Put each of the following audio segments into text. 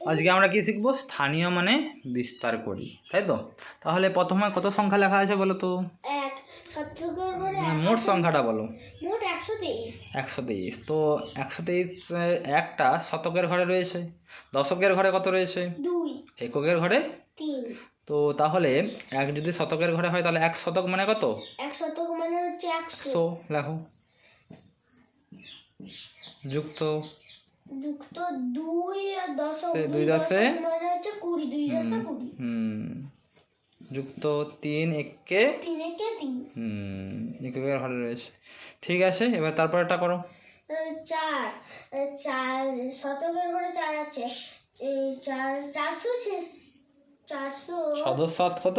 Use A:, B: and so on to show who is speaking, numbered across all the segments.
A: আজকে আমরা কি শিখব? স্থানীয় মানে বিস্তার করি তাই তো? তাহলে প্রথমে কত সংখ্যা লেখা আছে বলো তো? মানে মোট সংখ্যাটা বলো।
B: মোট একশো তেইশ।
A: একশো তেইশ তো একশো তেইশ একটা শতকের ঘরে রয়েছে দশকের ঘরে কত রয়েছে?
B: দুই।
A: এককের ঘরে?
B: তিন।
A: তো তাহলে এক যদি শতকের ঘরে হয় তাহলে এক শতক মানে কত?
B: এক শতক মানে হচ্ছে একশো
A: লেখো। যুক্ত।
B: যুক্ত দুই
A: দুই দশে?
B: মানে
A: হুম যুক্ত তিন একে?
B: একে তিন।
A: হুম ঘরে রয়েছে। ঠিক আছে এবার তারপরেটা করো।
B: চার। চার শতকের ঘরে চার আছে। এই চার চারশো চারশো
A: কত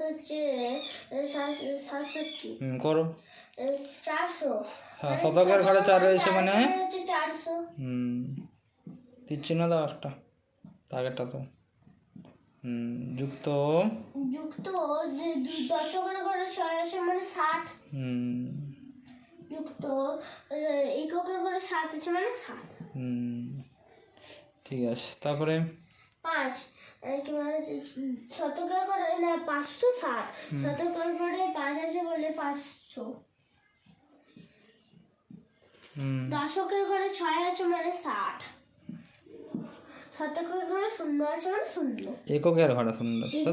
B: হচ্ছে সাতষট্টি।
A: হুম করো।
B: চারশো।
A: হ্যাঁ শতকের ঘরে চার রয়েছে মানে?
B: চারশো।
A: হুম। তীর চিহ্ন দাও একটা। আগেরটা তো। যুক্ত।
B: যুক্ত দশকের ঘরে ছয় আছে মানে ষাট।
A: হুম।
B: যুক্ত এককের ঘরে সাত আছে মানে সাত।
A: হুম ঠিক আছে। তারপরে?
B: পাঁচ শতকের ঘরে না পাঁচশো ষাট। শতকের ঘরে পাঁচ আছে বলে পাঁচশো। দশকের ঘরে ছয় আছে মানে ষাট। শতকের ঘরে শূন্য আছে মানে শূন্য।
A: এককের ঘরে সুন্দর তাই তো?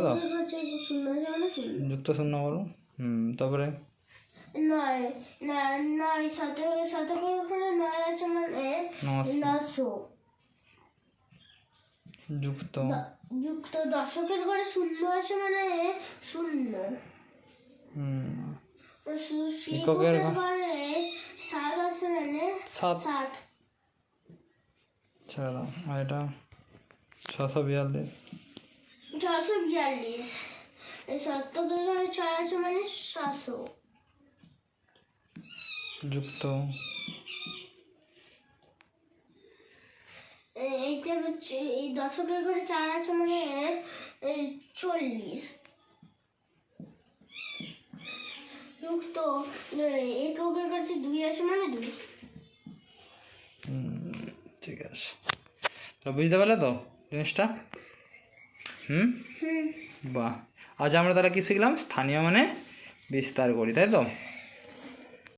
B: শূন্য আছে মানে শূন্য।
A: যুক্ত শূন্য করো হুম তারপরে?
B: নয় নয় শতকের শতকের ঘরে নয় আছে মানে
A: নশো। যুক্ত।
B: যুক্ত দশকের ঘরে শূন্য আছে মানে শূন্য।
A: হুম। এককের
B: এককের ঘরে সাত আছে মানে
A: সাত।
B: সাত।
A: ছেড়ে দাও। আর এটা? ছশো বিয়াল্লিশ।
B: ছশো বিয়াল্লিশ। ঘরে ছয় আছে মানে ছশো
A: যুক্ত।
B: এইটা হচ্ছে এই দশকের ঘরে চার আছে মানে চল্লিশ। যুক্ত এককের কাছে দুই আছে মানে দুই।
A: ঠিক আছে। তো বুঝতে পারলে তো? জিনিসটা?
B: হুম?
A: বাহ। আজ আমরা তাহলে কি শিখলাম? স্থানীয় মানে বিস্তার করি তাই তো?